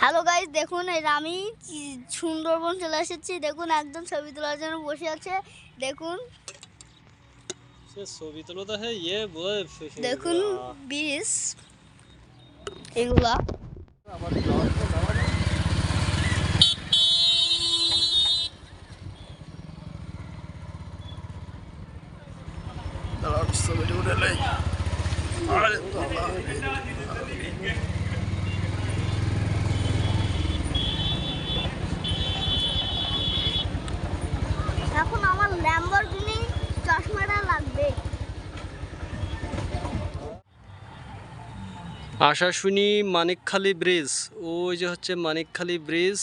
Hello guys দেখুন এই আমি সুন্দরবন চলে এসেছি। দেখুন একজন ছবি তোলার জন্য বসে আছে। দেখুন। ছবি তোলো হ্যাঁ ইয়ে বল দেখুন ব্রিজ এগুলা। এখন চশমাটা লাগবে। আশা শুনি মানিকখালি ব্রিজ। ওই যে হচ্ছে মানিকখালি ব্রিজ।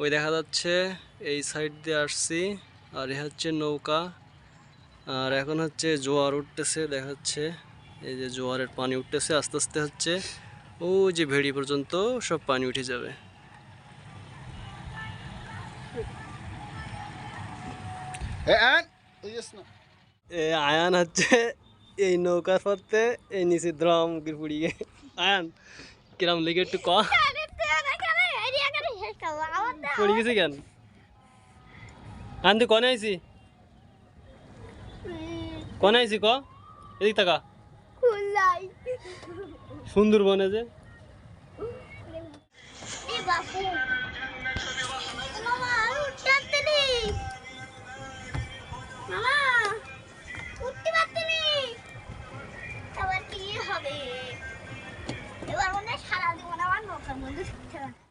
ওই দেখা যাচ্ছে, এই সাইড দিয়ে আসছি। আর এ হচ্ছে নৌকা। আর এখন হচ্ছে জোয়ার উঠতেছে, দেখা যাচ্ছে। এই যে জোয়ারের পানি উঠতেছে, আস্তে আস্তে হচ্ছে। ও যে ভেড়ি পর্যন্ত সব পানি উঠে যাবে। এ আয়ান? হচ্ছে এই নৌকার পথে এই নিচে দ্রম গিরপুড়িকে আয়ান কিরাম লেগে একটু ক। পড়ে গেছে কেন? আন তুই কনে আইসি কনে আইসি ক? এদিক টাকা সুন্দরবনে যে। এবার 怎么都沉下？